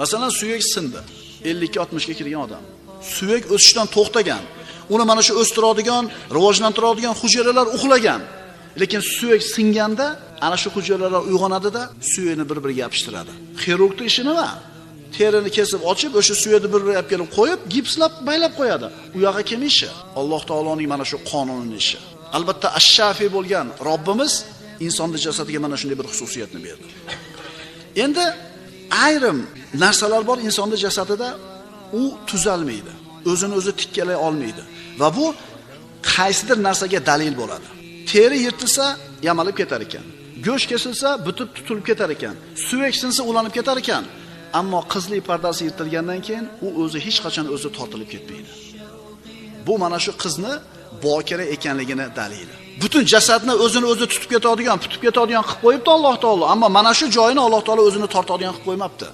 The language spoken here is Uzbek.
Masalan, suyak sindi. 50-60 ga kirgan odam. Suyak o'sishdan to'xtagan. Uni mana shu o'stiradigan, rivojlantiradigan hujayralar uxlagan. Lekin suyak singanda ana shu hujayralar uyg'onadida suyakni bir-biriga yopishtiradi. Xirurgning ishi nima? terini kesib ochib o'sha suyakni bir-biriga olib kelib qo'yib, gipslab baylab qo'yadi. U yoqqa kim ishi? Alloh taoloning mana shu qonunini ishi. Albatta ashshafiy bo'lgan Robbimiz insonning jasadiga mana shunday bir xususiyatni berdi. Endi ayrim narsalar bor insonning jasadida u tuzalmaydi. O'zini o'zi tikkalay olmaydi va bu qaysidir narsaga dalil bo'ladi. Teri yirtilsa, yamalib ketar ekan. Go'sht kesilsa, butib tutilib ketar ekan. Suyak sinsa, ulanib ketar ekan. Ammo qizlik pardasi yirtilgandan keyin u o'zi hech qachon o'zi tortilib ketmaydi. Bu mana shu qizni bokira ekanligini dalili. Butun jasadni o'zini o'zi tutib ketadigan, tutib ketadigan qilib qo'yibdi Alloh taolo, ammo mana shu joyini Alloh taolo o'zini tortadigan qilib qo'ymabdi.